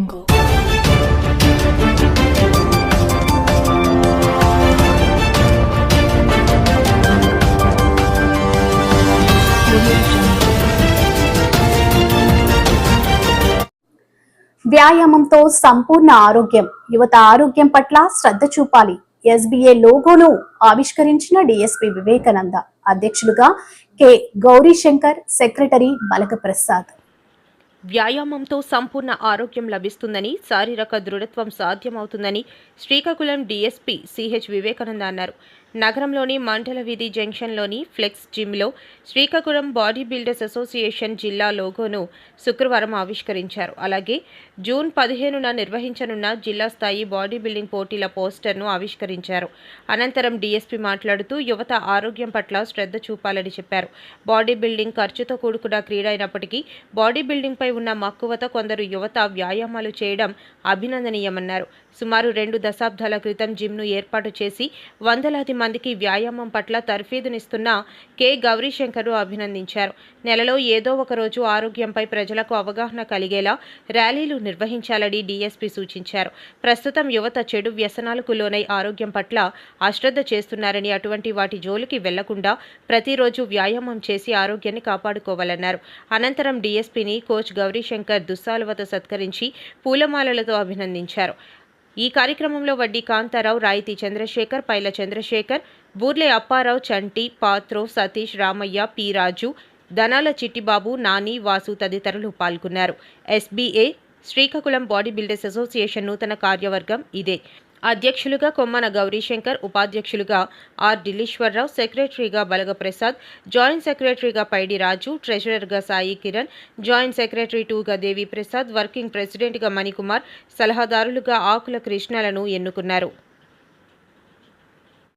వ్యాయామంతో సంపూర్ణ ఆరోగ్యం. యువత ఆరోగ్యం పట్ల శ్రద్ధ చూపాలి. ఎస్బీఏ లోగోను ఆవిష్కరించిన డిఎస్పి వివేకానంద. అధ్యక్షులుగా కె. గౌరీశంకర్ సెక్రటరీ బలక ప్రసాద్ వ్యాయామంతో సంపూర్ణ ఆరోగ్యం లభిస్తుందని శారీరక దృఢత్వం సాధ్యమవుతుందని శ్రీకాకుళం డీఎస్పీ సిహెచ్ వివేకానంద అన్నారు. నగరంలోని మండల వీధి జంక్షన్లోని ఫ్లెక్స్ జిమ్లో శ్రీకాకుళం బాడీ బిల్డర్స్ అసోసియేషన్ జిల్లా లోగోను శుక్రవారం ఆవిష్కరించారు. అలాగే జూన్ పదిహేనున నిర్వహించనున్న జిల్లా స్థాయి బాడీ బిల్డింగ్ పోటీల పోస్టర్ను ఆవిష్కరించారు. అనంతరం డీఎస్పీ మాట్లాడుతూ యువత ఆరోగ్యం పట్ల శ్రద్ధ చూపాలని చెప్పారు. బాడీ బిల్డింగ్ ఖర్చుతో కూడుకున్న క్రీడ అయినప్పటికీ బాడీ బిల్డింగ్పై ఉన్న మక్కువతో కొందరు యువత వ్యాయామాలు చేయడం అభినందనీయమన్నారు. సుమారు రెండు దశాబ్దాల క్రితం జిమ్ను ఏర్పాటు చేసి వందలాది మందికి వ్యాయామం పట్ల తర్ఫీదునిస్తున్న కె. గౌరీశంకర్ అభినందించారు. నెలలో ఏదో ఒక రోజు ఆరోగ్యంపై ప్రజలకు అవగాహన కలిగేలా ర్యాలీలు నిర్వహించాలని డీఎస్పీ సూచించారు. ప్రస్తుతం యువత చెడు వ్యసనాలకు లోనై ఆరోగ్యం పట్ల అశ్రద్ధ చేస్తున్నారని అటువంటి వాటి జోలికి వెళ్ళకుండా ప్రతిరోజు వ్యాయామం చేసి ఆరోగ్యాన్ని కాపాడుకోవాలన్నారు. అనంతరం డీఎస్పీని కోచ్ గౌరీశంకర్ దుస్సాలువతో సత్కరించి పూలమాలలతో అభినందించారు. ఈ కార్యక్రమంలో వడ్డీ కాంతారావు రాయితీ చంద్రశేఖర్ పైల చంద్రశేఖర్ బూర్లే అప్పారావు చంటి పాత్రో సతీష్ రామయ్య పి రాజు ధనాల చిట్టిబాబు నాని వాసు తదితరులు పాల్గొన్నారు. SBA Srikakulam body builders association నూతన కార్యవర్గం ఇదే. అధ్యక్షులుగా కొమ్మన గౌరీశంకర్ ఉపాధ్యక్షులుగా ఆర్ ఢిల్లీశ్వరరావు సెక్రటరీగా బలగప్రసాద్ జాయింట్ సెక్రటరీగా పైడి రాజు ట్రెజరర్గా సాయి కిరణ్ జాయింట్ సెక్రటరీ టూగా దేవి ప్రసాద్ వర్కింగ్ ప్రెసిడెంట్గా మణికుమార్ సలహాదారులుగా ఆకుల కృష్ణలను ఎన్నుకున్నారు.